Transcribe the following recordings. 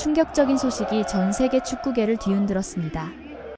충격적인 소식이 전 세계 축구계를 뒤흔들었습니다.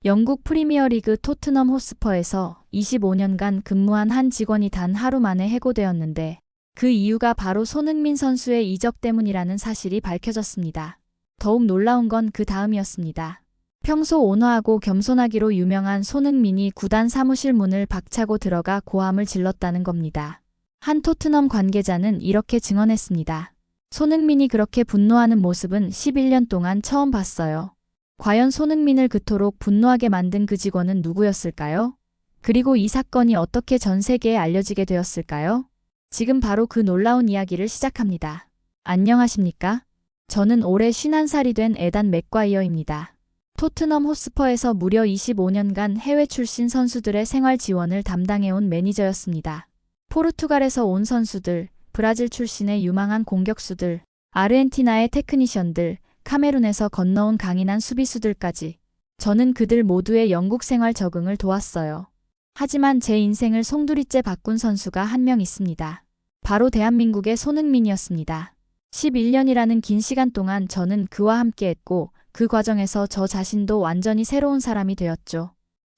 영국 프리미어리그 토트넘 호스퍼에서 25년간 근무한 한 직원이 단 하루 만에 해고되었는데 그 이유가 바로 손흥민 선수의 이적 때문이라는 사실이 밝혀졌습니다. 더욱 놀라운 건 그 다음이었습니다. 평소 온화하고 겸손하기로 유명한 손흥민이 구단 사무실 문을 박차고 들어가 고함을 질렀다는 겁니다. 한 토트넘 관계자는 이렇게 증언했습니다. 손흥민이 그렇게 분노하는 모습은 11년 동안 처음 봤어요. 과연 손흥민을 그토록 분노하게 만든 그 직원은 누구였을까요? 그리고 이 사건이 어떻게 전 세계에 알려지게 되었을까요? 지금 바로 그 놀라운 이야기를 시작합니다. 안녕하십니까? 저는 올해 51살이 된 에단 맥과이어입니다. 토트넘 호스퍼에서 무려 25년간 해외 출신 선수들의 생활 지원을 담당해온 매니저였습니다. 포르투갈에서 온 선수들, 브라질 출신의 유망한 공격수들, 아르헨티나의 테크니션들, 카메룬에서 건너온 강인한 수비수들까지 저는 그들 모두의 영국 생활 적응을 도왔어요. 하지만 제 인생을 송두리째 바꾼 선수가 한 명 있습니다. 바로 대한민국의 손흥민이었습니다. 11년이라는 긴 시간 동안 저는 그와 함께 했고 그 과정에서 저 자신도 완전히 새로운 사람이 되었죠.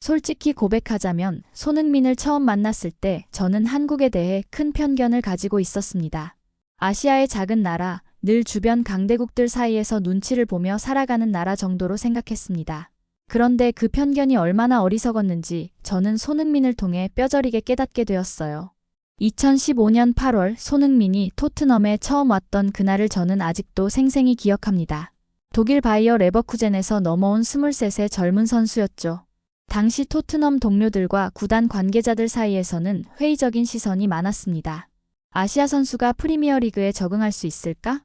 솔직히 고백하자면 손흥민을 처음 만났을 때 저는 한국에 대해 큰 편견을 가지고 있었습니다. 아시아의 작은 나라, 늘 주변 강대국들 사이에서 눈치를 보며 살아가는 나라 정도로 생각했습니다. 그런데 그 편견이 얼마나 어리석었는지 저는 손흥민을 통해 뼈저리게 깨닫게 되었어요. 2015년 8월 손흥민이 토트넘에 처음 왔던 그날을 저는 아직도 생생히 기억합니다. 독일 바이어 레버쿠젠에서 넘어온 23세 젊은 선수였죠. 당시 토트넘 동료들과 구단 관계자들 사이에서는 회의적인 시선이 많았습니다. 아시아 선수가 프리미어리그에 적응할 수 있을까?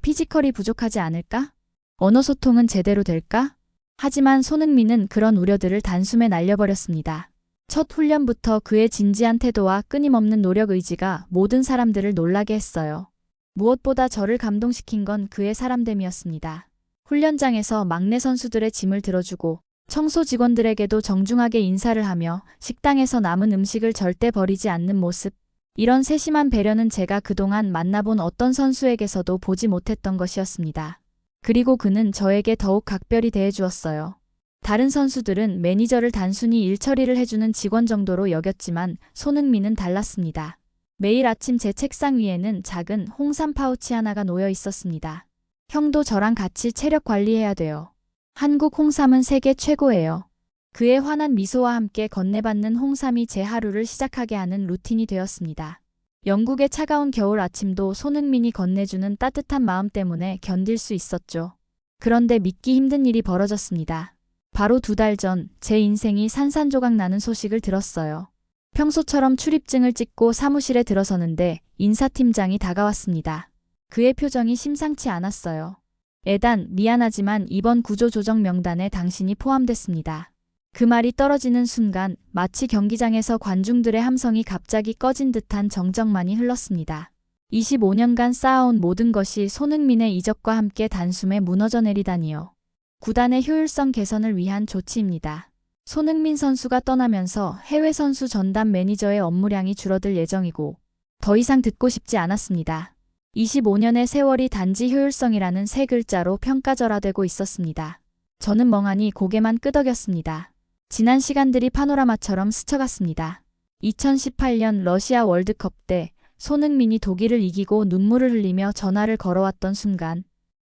피지컬이 부족하지 않을까? 언어 소통은 제대로 될까? 하지만 손흥민은 그런 우려들을 단숨에 날려버렸습니다. 첫 훈련부터 그의 진지한 태도와 끊임없는 노력 의지가 모든 사람들을 놀라게 했어요. 무엇보다 저를 감동시킨 건 그의 사람됨이었습니다. 훈련장에서 막내 선수들의 짐을 들어주고 청소 직원들에게도 정중하게 인사를 하며 식당에서 남은 음식을 절대 버리지 않는 모습. 이런 세심한 배려는 제가 그동안 만나본 어떤 선수에게서도 보지 못했던 것이었습니다. 그리고 그는 저에게 더욱 각별히 대해주었어요. 다른 선수들은 매니저를 단순히 일 처리를 해주는 직원 정도로 여겼지만 손흥민은 달랐습니다. 매일 아침 제 책상 위에는 작은 홍삼 파우치 하나가 놓여 있었습니다. 형도 저랑 같이 체력 관리해야 돼요. 한국 홍삼은 세계 최고예요. 그의 환한 미소와 함께 건네받는 홍삼이 제 하루를 시작하게 하는 루틴이 되었습니다. 영국의 차가운 겨울 아침도 손흥민이 건네주는 따뜻한 마음 때문에 견딜 수 있었죠. 그런데 믿기 힘든 일이 벌어졌습니다. 바로 두 달 전 제 인생이 산산조각 나는 소식을 들었어요. 평소처럼 출입증을 찍고 사무실에 들어서는데 인사팀장이 다가왔습니다. 그의 표정이 심상치 않았어요. 에단, 미안하지만 이번 구조조정 명단에 당신이 포함됐습니다. 그 말이 떨어지는 순간 마치 경기장에서 관중들의 함성이 갑자기 꺼진 듯한 정적만이 흘렀습니다. 25년간 쌓아온 모든 것이 손흥민의 이적과 함께 단숨에 무너져 내리다니요. 구단의 효율성 개선을 위한 조치입니다. 손흥민 선수가 떠나면서 해외 선수 전담 매니저의 업무량이 줄어들 예정이고 더 이상 듣고 싶지 않았습니다. 25년의 세월이 단지 효율성이라는 세 글자로 평가절하되고 있었습니다. 저는 멍하니 고개만 끄덕였습니다. 지난 시간들이 파노라마처럼 스쳐갔습니다. 2018년 러시아 월드컵 때 손흥민이 독일을 이기고 눈물을 흘리며 전화를 걸어왔던 순간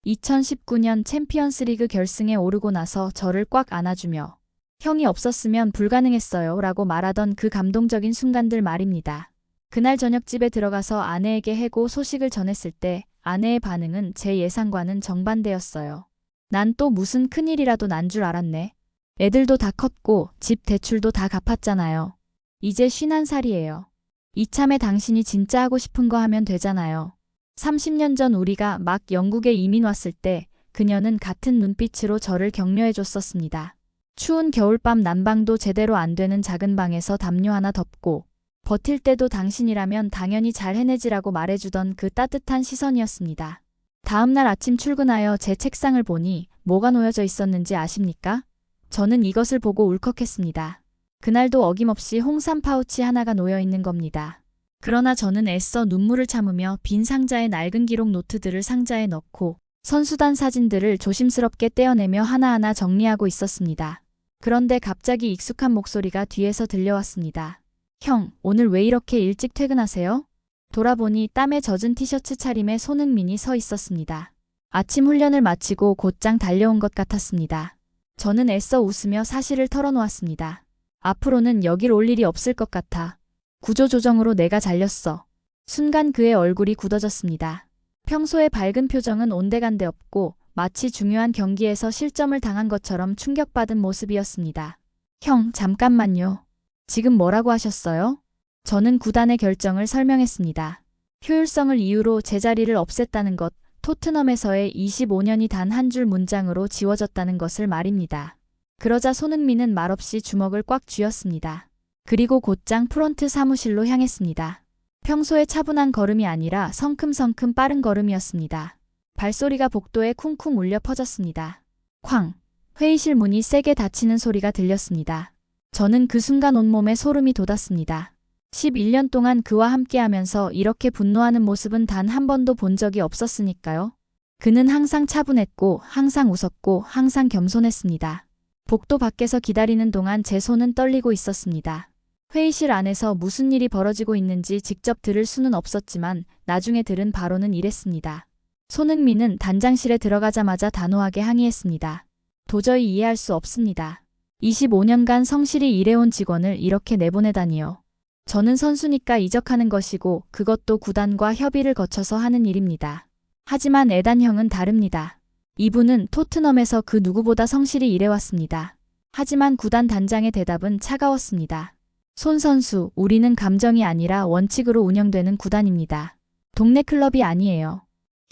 2019년 챔피언스리그 결승에 오르고 나서 저를 꽉 안아주며 형이 없었으면 불가능했어요 라고 말하던 그 감동적인 순간들 말입니다. 그날 저녁 집에 들어가서 아내에게 해고 소식을 전했을 때 아내의 반응은 제 예상과는 정반대였어요. 난 또 무슨 큰일이라도 난 줄 알았네. 애들도 다 컸고 집 대출도 다 갚았잖아요. 이제 51살이에요. 이참에 당신이 진짜 하고 싶은 거 하면 되잖아요. 30년 전 우리가 막 영국에 이민 왔을 때 그녀는 같은 눈빛으로 저를 격려해 줬었습니다. 추운 겨울밤 난방도 제대로 안 되는 작은 방에서 담요 하나 덮고 버틸 때도 당신이라면 당연히 잘 해내지라고 말해주던 그 따뜻한 시선이었습니다. 다음날 아침 출근하여 제 책상을 보니 뭐가 놓여져 있었는지 아십니까? 저는 이것을 보고 울컥했습니다. 그날도 어김없이 홍삼 파우치 하나가 놓여 있는 겁니다. 그러나 저는 애써 눈물을 참으며 빈 상자의 낡은 기록 노트들을 상자에 넣고 선수단 사진들을 조심스럽게 떼어내며 하나하나 정리하고 있었습니다. 그런데 갑자기 익숙한 목소리가 뒤에서 들려왔습니다. 형, 오늘 왜 이렇게 일찍 퇴근하세요? 돌아보니 땀에 젖은 티셔츠 차림에 손흥민이 서 있었습니다. 아침 훈련을 마치고 곧장 달려온 것 같았습니다. 저는 애써 웃으며 사실을 털어놓았습니다. 앞으로는 여길 올 일이 없을 것 같아. 구조조정으로 내가 잘렸어. 순간 그의 얼굴이 굳어졌습니다. 평소의 밝은 표정은 온데간데 없고 마치 중요한 경기에서 실점을 당한 것처럼 충격받은 모습이었습니다. 형, 잠깐만요. 지금 뭐라고 하셨어요? 저는 구단의 결정을 설명했습니다. 효율성을 이유로 제자리를 없앴다는 것, 토트넘에서의 25년이 단 한 줄 문장으로 지워졌다는 것을 말입니다. 그러자 손흥민은 말없이 주먹을 꽉 쥐었습니다. 그리고 곧장 프론트 사무실로 향했습니다. 평소의 차분한 걸음이 아니라 성큼성큼 빠른 걸음이었습니다. 발소리가 복도에 쿵쿵 울려 퍼졌습니다. 쾅! 회의실 문이 세게 닫히는 소리가 들렸습니다. 저는 그 순간 온몸에 소름이 돋았습니다. 11년 동안 그와 함께하면서 이렇게 분노하는 모습은 단 한 번도 본 적이 없었으니까요. 그는 항상 차분했고, 항상 웃었고, 항상 겸손했습니다. 복도 밖에서 기다리는 동안 제 손은 떨리고 있었습니다. 회의실 안에서 무슨 일이 벌어지고 있는지 직접 들을 수는 없었지만 나중에 들은 바로는 이랬습니다. 손흥민은 단장실에 들어가자마자 단호하게 항의했습니다. 도저히 이해할 수 없습니다. 25년간 성실히 일해온 직원을 이렇게 내보내다니요. 저는 선수니까 이적하는 것이고 그것도 구단과 협의를 거쳐서 하는 일입니다. 하지만 에단형은 다릅니다. 이분은 토트넘에서 그 누구보다 성실히 일해왔습니다. 하지만 구단 단장의 대답은 차가웠습니다. 손 선수, 우리는 감정이 아니라 원칙으로 운영되는 구단입니다. 동네 클럽이 아니에요.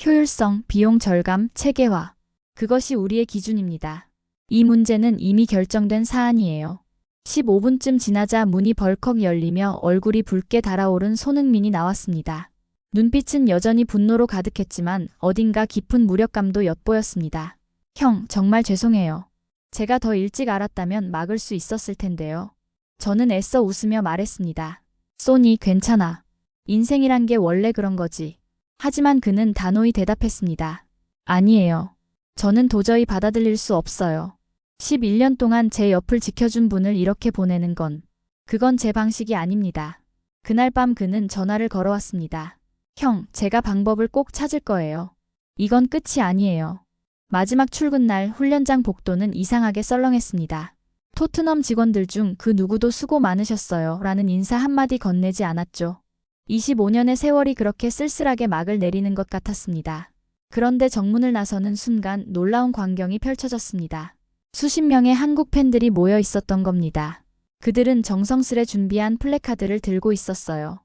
효율성, 비용 절감, 체계화. 그것이 우리의 기준입니다. 이 문제는 이미 결정된 사안이에요. 15분쯤 지나자 문이 벌컥 열리며 얼굴이 붉게 달아오른 손흥민이 나왔습니다. 눈빛은 여전히 분노로 가득했지만 어딘가 깊은 무력감도 엿보였습니다. 형, 정말 죄송해요. 제가 더 일찍 알았다면 막을 수 있었을 텐데요. 저는 애써 웃으며 말했습니다. 소니, 괜찮아. 인생이란 게 원래 그런 거지. 하지만 그는 단호히 대답했습니다. 아니에요. 저는 도저히 받아들일 수 없어요. 11년 동안 제 옆을 지켜준 분을 이렇게 보내는 건, 그건 제 방식이 아닙니다. 그날 밤 그는 전화를 걸어왔습니다. 형, 제가 방법을 꼭 찾을 거예요. 이건 끝이 아니에요. 마지막 출근 날 훈련장 복도는 이상하게 썰렁했습니다. 토트넘 직원들 중 그 누구도 수고 많으셨어요. 라는 인사 한마디 건네지 않았죠. 25년의 세월이 그렇게 쓸쓸하게 막을 내리는 것 같았습니다. 그런데 정문을 나서는 순간 놀라운 광경이 펼쳐졌습니다. 수십 명의 한국 팬들이 모여 있었던 겁니다. 그들은 정성스레 준비한 플래카드를 들고 있었어요.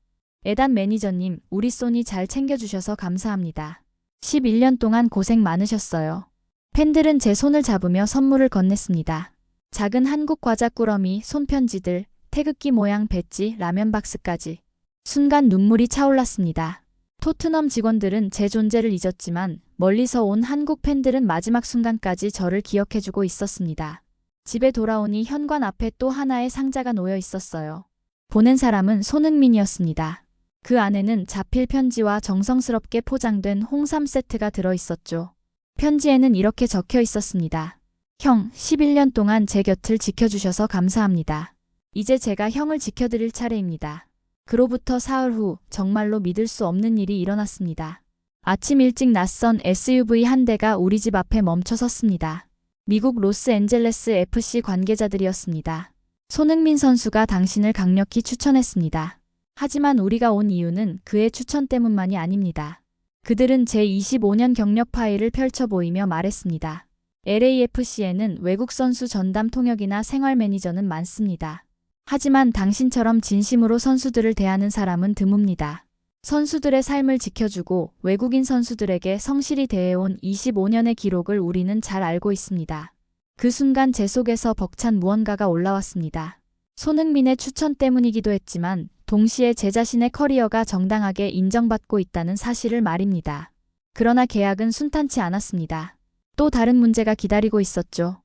에단 매니저님, 우리 소니 잘 챙겨주셔서 감사합니다. 11년 동안 고생 많으셨어요. 팬들은 제 손을 잡으며 선물을 건넸습니다. 작은 한국 과자 꾸러미, 손편지들, 태극기 모양 배지, 라면 박스까지. 순간 눈물이 차올랐습니다. 토트넘 직원들은 제 존재를 잊었지만 멀리서 온 한국 팬들은 마지막 순간까지 저를 기억해주고 있었습니다. 집에 돌아오니 현관 앞에 또 하나의 상자가 놓여 있었어요. 보낸 사람은 손흥민이었습니다. 그 안에는 자필 편지와 정성스럽게 포장된 홍삼 세트가 들어 있었죠. 편지에는 이렇게 적혀 있었습니다. 형, 11년 동안 제 곁을 지켜주셔서 감사합니다. 이제 제가 형을 지켜드릴 차례입니다. 그로부터 사흘 후 정말로 믿을 수 없는 일이 일어났습니다. 아침 일찍 낯선 SUV 한 대가 우리 집 앞에 멈춰 섰습니다. 미국 로스앤젤레스 FC 관계자들이었습니다. 손흥민 선수가 당신을 강력히 추천했습니다. 하지만 우리가 온 이유는 그의 추천 때문만이 아닙니다. 그들은 제 25년 경력 파일을 펼쳐 보이며 말했습니다. LAFC에는 외국 선수 전담 통역이나 생활 매니저는 많습니다. 하지만 당신처럼 진심으로 선수들을 대하는 사람은 드뭅니다. 선수들의 삶을 지켜주고 외국인 선수들에게 성실히 대해온 25년의 기록을 우리는 잘 알고 있습니다. 그 순간 제 속에서 벅찬 무언가가 올라왔습니다. 손흥민의 추천 때문이기도 했지만 동시에 제 자신의 커리어가 정당하게 인정받고 있다는 사실을 말입니다. 그러나 계약은 순탄치 않았습니다. 또 다른 문제가 기다리고 있었죠.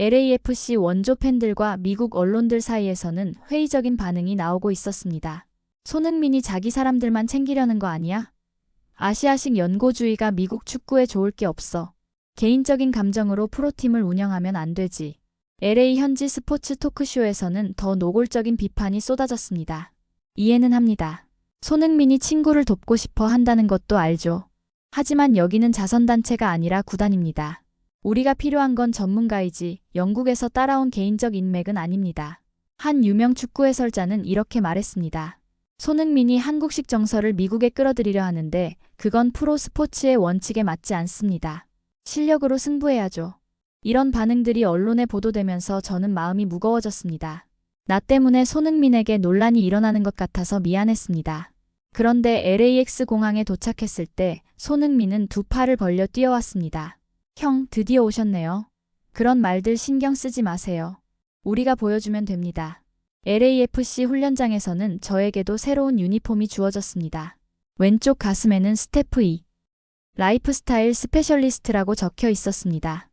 LAFC 원조 팬들과 미국 언론들 사이에서는 회의적인 반응이 나오고 있었습니다. 손흥민이 자기 사람들만 챙기려는 거 아니야? 아시아식 연고주의가 미국 축구에 좋을 게 없어. 개인적인 감정으로 프로팀을 운영하면 안 되지. LA 현지 스포츠 토크쇼에서는 더 노골적인 비판이 쏟아졌습니다. 이해는 합니다. 손흥민이 친구를 돕고 싶어 한다는 것도 알죠. 하지만 여기는 자선단체가 아니라 구단입니다. 우리가 필요한 건 전문가이지 영국에서 따라온 개인적 인맥은 아닙니다. 한 유명 축구 해설자는 이렇게 말했습니다. 손흥민이 한국식 정서를 미국에 끌어들이려 하는데 그건 프로 스포츠의 원칙에 맞지 않습니다. 실력으로 승부해야죠. 이런 반응들이 언론에 보도되면서 저는 마음이 무거워졌습니다. 나 때문에 손흥민에게 논란이 일어나는 것 같아서 미안했습니다. 그런데 LAX 공항에 도착했을 때 손흥민은 두 팔을 벌려 뛰어왔습니다. 형, 드디어 오셨네요. 그런 말들 신경 쓰지 마세요. 우리가 보여주면 됩니다. LAFC 훈련장에서는 저에게도 새로운 유니폼이 주어졌습니다. 왼쪽 가슴에는 스태프 2. 라이프스타일 스페셜리스트라고 적혀 있었습니다.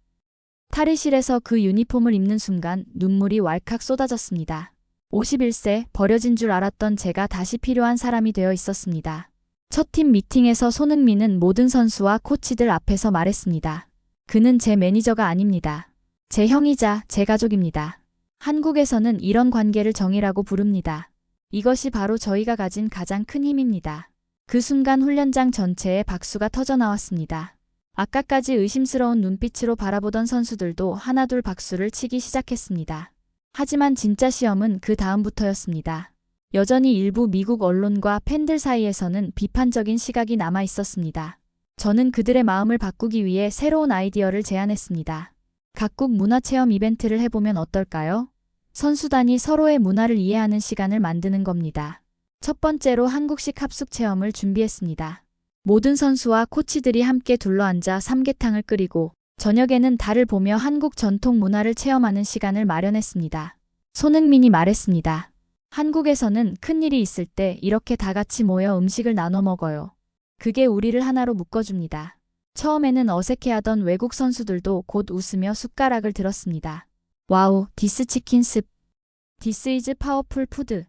탈의실에서 그 유니폼을 입는 순간 눈물이 왈칵 쏟아졌습니다. 51세 버려진 줄 알았던 제가 다시 필요한 사람이 되어 있었습니다. 첫 팀 미팅에서 손흥민은 모든 선수와 코치들 앞에서 말했습니다. 그는 제 매니저가 아닙니다. 제 형이자 제 가족입니다. 한국에서는 이런 관계를 정이라고 부릅니다. 이것이 바로 저희가 가진 가장 큰 힘입니다. 그 순간 훈련장 전체에 박수가 터져 나왔습니다. 아까까지 의심스러운 눈빛으로 바라보던 선수들도 하나둘 박수를 치기 시작했습니다. 하지만 진짜 시험은 그 다음부터였습니다. 여전히 일부 미국 언론과 팬들 사이에서는 비판적인 시각이 남아 있었습니다. 저는 그들의 마음을 바꾸기 위해 새로운 아이디어를 제안했습니다. 각국 문화체험 이벤트를 해보면 어떨까요? 선수단이 서로의 문화를 이해하는 시간을 만드는 겁니다. 첫 번째로 한국식 합숙 체험을 준비했습니다. 모든 선수와 코치들이 함께 둘러앉아 삼계탕을 끓이고 저녁에는 달을 보며 한국 전통 문화를 체험하는 시간을 마련했습니다. 손흥민이 말했습니다. 한국에서는 큰일이 있을 때 이렇게 다 같이 모여 음식을 나눠 먹어요. 그게 우리를 하나로 묶어줍니다. 처음에는 어색해하던 외국 선수들도 곧 웃으며 숟가락을 들었습니다. 와우, 디스 치킨 습. 디스 이즈 파워풀 푸드.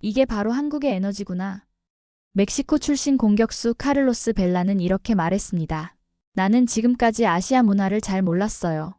이게 바로 한국의 에너지구나. 멕시코 출신 공격수 카를로스 벨라는 이렇게 말했습니다. 나는 지금까지 아시아 문화를 잘 몰랐어요.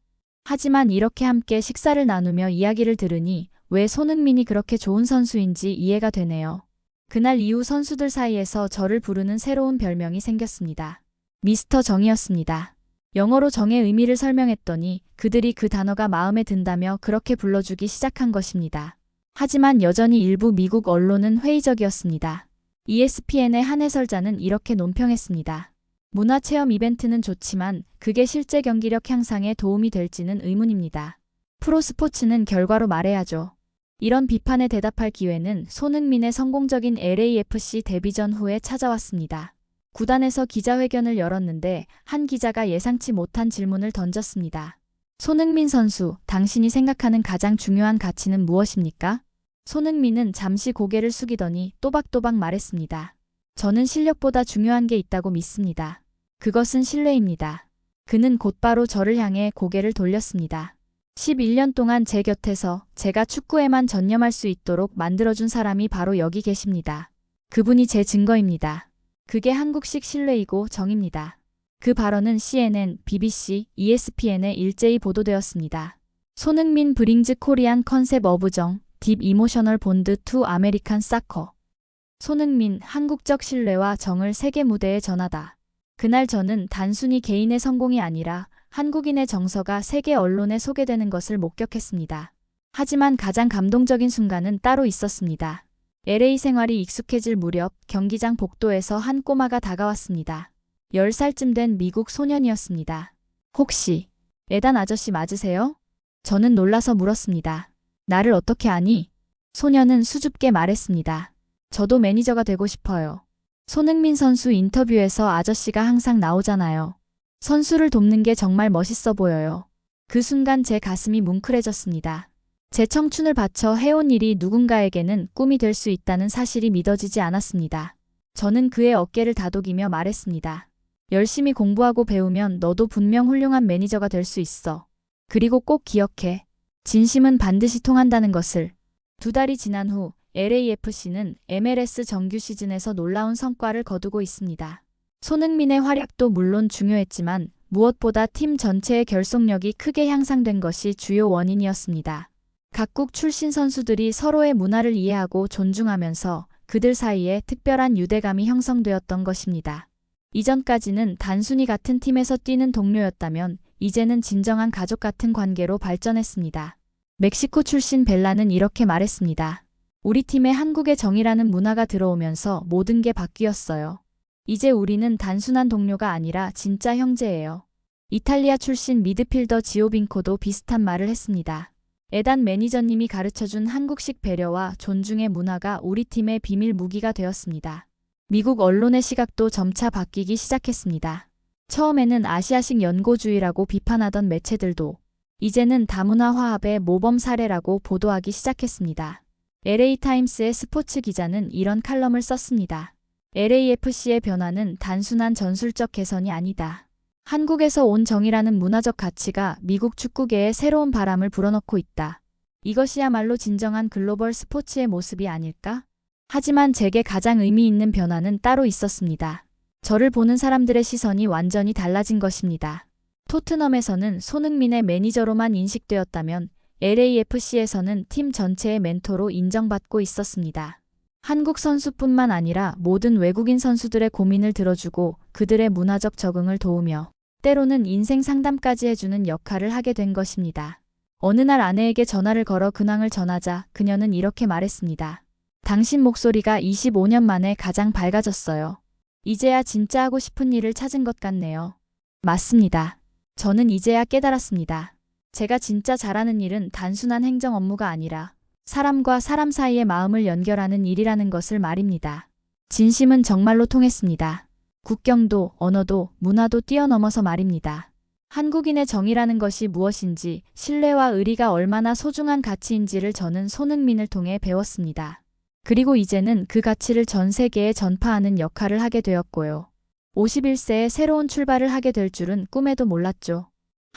하지만 이렇게 함께 식사를 나누며 이야기를 들으니 왜 손흥민이 그렇게 좋은 선수인지 이해가 되네요. 그날 이후 선수들 사이에서 저를 부르는 새로운 별명이 생겼습니다. 미스터 정이었습니다. 영어로 정의 의미를 설명했더니 그들이 그 단어가 마음에 든다며 그렇게 불러주기 시작한 것입니다. 하지만 여전히 일부 미국 언론은 회의적이었습니다. ESPN의 한 해설자는 이렇게 논평했습니다. 문화체험 이벤트는 좋지만 그게 실제 경기력 향상에 도움이 될지는 의문입니다. 프로 스포츠는 결과로 말해야죠. 이런 비판에 대답할 기회는 손흥민의 성공적인 LAFC 데뷔전 후에 찾아왔습니다. 구단에서 기자회견을 열었는데 한 기자가 예상치 못한 질문을 던졌습니다. 손흥민 선수, 당신이 생각하는 가장 중요한 가치는 무엇입니까? 손흥민은 잠시 고개를 숙이더니 또박또박 말했습니다. 저는 실력보다 중요한 게 있다고 믿습니다. 그것은 신뢰입니다. 그는 곧바로 저를 향해 고개를 돌렸습니다. 11년 동안 제 곁에서 제가 축구에만 전념할 수 있도록 만들어준 사람이 바로 여기 계십니다. 그분이 제 증거입니다. 그게 한국식 신뢰이고 정입니다. 그 발언은 CNN, BBC, ESPN에 일제히 보도되었습니다. 손흥민 브링즈 코리안 컨셉 어부정, 딥 이모셔널 본드 투 아메리칸 사커. 손흥민, 한국적 신뢰와 정을 세계 무대에 전하다. 그날 저는 단순히 개인의 성공이 아니라 한국인의 정서가 세계 언론에 소개되는 것을 목격했습니다. 하지만 가장 감동적인 순간은 따로 있었습니다. LA 생활이 익숙해질 무렵 경기장 복도에서 한 꼬마가 다가왔습니다. 10살쯤 된 미국 소년이었습니다. 혹시 에단 아저씨 맞으세요? 저는 놀라서 물었습니다. 나를 어떻게 아니? 소년은 수줍게 말했습니다. 저도 매니저가 되고 싶어요. 손흥민 선수 인터뷰에서 아저씨가 항상 나오잖아요. 선수를 돕는 게 정말 멋있어 보여요. 그 순간 제 가슴이 뭉클해졌습니다. 제 청춘을 바쳐 해온 일이 누군가에게는 꿈이 될 수 있다는 사실이 믿어지지 않았습니다. 저는 그의 어깨를 다독이며 말했습니다. 열심히 공부하고 배우면 너도 분명 훌륭한 매니저가 될 수 있어. 그리고 꼭 기억해. 진심은 반드시 통한다는 것을. 두 달이 지난 후 LAFC는 MLS 정규 시즌에서 놀라운 성과를 거두고 있습니다. 손흥민의 활약도 물론 중요했지만 무엇보다 팀 전체의 결속력이 크게 향상된 것이 주요 원인이었습니다. 각국 출신 선수들이 서로의 문화를 이해하고 존중하면서 그들 사이에 특별한 유대감이 형성되었던 것입니다. 이전까지는 단순히 같은 팀에서 뛰는 동료였다면 이제는 진정한 가족 같은 관계로 발전했습니다. 멕시코 출신 벨라는 이렇게 말했습니다. 우리 팀에 한국의 정이라는 문화가 들어오면서 모든 게 바뀌었어요. 이제 우리는 단순한 동료가 아니라 진짜 형제예요. 이탈리아 출신 미드필더 지오빈코도 비슷한 말을 했습니다. 에단 매니저님이 가르쳐준 한국식 배려와 존중의 문화가 우리 팀의 비밀 무기가 되었습니다. 미국 언론의 시각도 점차 바뀌기 시작했습니다. 처음에는 아시아식 연고주의라고 비판하던 매체들도 이제는 다문화 화합의 모범 사례라고 보도하기 시작했습니다. LA타임스의 스포츠 기자는 이런 칼럼을 썼습니다. LAFC의 변화는 단순한 전술적 개선이 아니다. 한국에서 온 정이라는 문화적 가치가 미국 축구계에 새로운 바람을 불어넣고 있다. 이것이야말로 진정한 글로벌 스포츠의 모습이 아닐까? 하지만 제게 가장 의미 있는 변화는 따로 있었습니다. 저를 보는 사람들의 시선이 완전히 달라진 것입니다. 토트넘에서는 손흥민의 매니저로만 인식되었다면 LAFC에서는 팀 전체의 멘토로 인정받고 있었습니다. 한국 선수뿐만 아니라 모든 외국인 선수들의 고민을 들어주고 그들의 문화적 적응을 도우며 때로는 인생 상담까지 해주는 역할을 하게 된 것입니다. 어느 날 아내에게 전화를 걸어 근황을 전하자 그녀는 이렇게 말했습니다. 당신 목소리가 25년 만에 가장 밝아졌어요. 이제야 진짜 하고 싶은 일을 찾은 것 같네요. 맞습니다. 저는 이제야 깨달았습니다. 제가 진짜 잘하는 일은 단순한 행정 업무가 아니라 사람과 사람 사이의 마음을 연결하는 일이라는 것을 말입니다. 진심은 정말로 통했습니다. 국경도, 언어도, 문화도 뛰어넘어서 말입니다. 한국인의 정이라는 것이 무엇인지, 신뢰와 의리가 얼마나 소중한 가치인지를 저는 손흥민을 통해 배웠습니다. 그리고 이제는 그 가치를 전 세계에 전파하는 역할을 하게 되었고요. 51세에 새로운 출발을 하게 될 줄은 꿈에도 몰랐죠.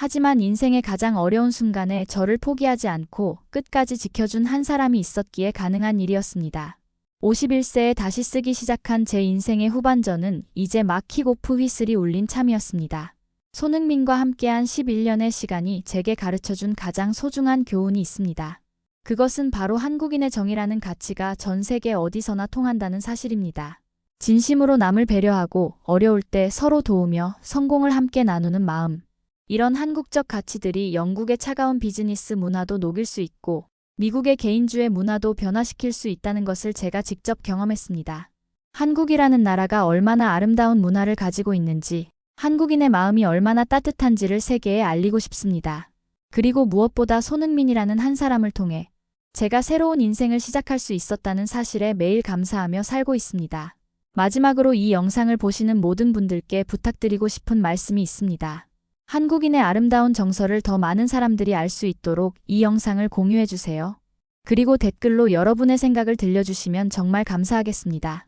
하지만 인생의 가장 어려운 순간에 저를 포기하지 않고 끝까지 지켜준 한 사람이 있었기에 가능한 일이었습니다. 51세에 다시 쓰기 시작한 제 인생의 후반전은 이제 막 킥오프 휘슬이 울린 참이었습니다. 손흥민과 함께한 11년의 시간이 제게 가르쳐준 가장 소중한 교훈이 있습니다. 그것은 바로 한국인의 정이라는 가치가 전 세계 어디서나 통한다는 사실입니다. 진심으로 남을 배려하고 어려울 때 서로 도우며 성공을 함께 나누는 마음. 이런 한국적 가치들이 영국의 차가운 비즈니스 문화도 녹일 수 있고 미국의 개인주의 문화도 변화시킬 수 있다는 것을 제가 직접 경험했습니다. 한국이라는 나라가 얼마나 아름다운 문화를 가지고 있는지 한국인의 마음이 얼마나 따뜻한지를 세계에 알리고 싶습니다. 그리고 무엇보다 손흥민이라는 한 사람을 통해 제가 새로운 인생을 시작할 수 있었다는 사실에 매일 감사하며 살고 있습니다. 마지막으로 이 영상을 보시는 모든 분들께 부탁드리고 싶은 말씀이 있습니다. 한국인의 아름다운 정서를 더 많은 사람들이 알 수 있도록 이 영상을 공유해 주세요. 그리고 댓글로 여러분의 생각을 들려주시면 정말 감사하겠습니다.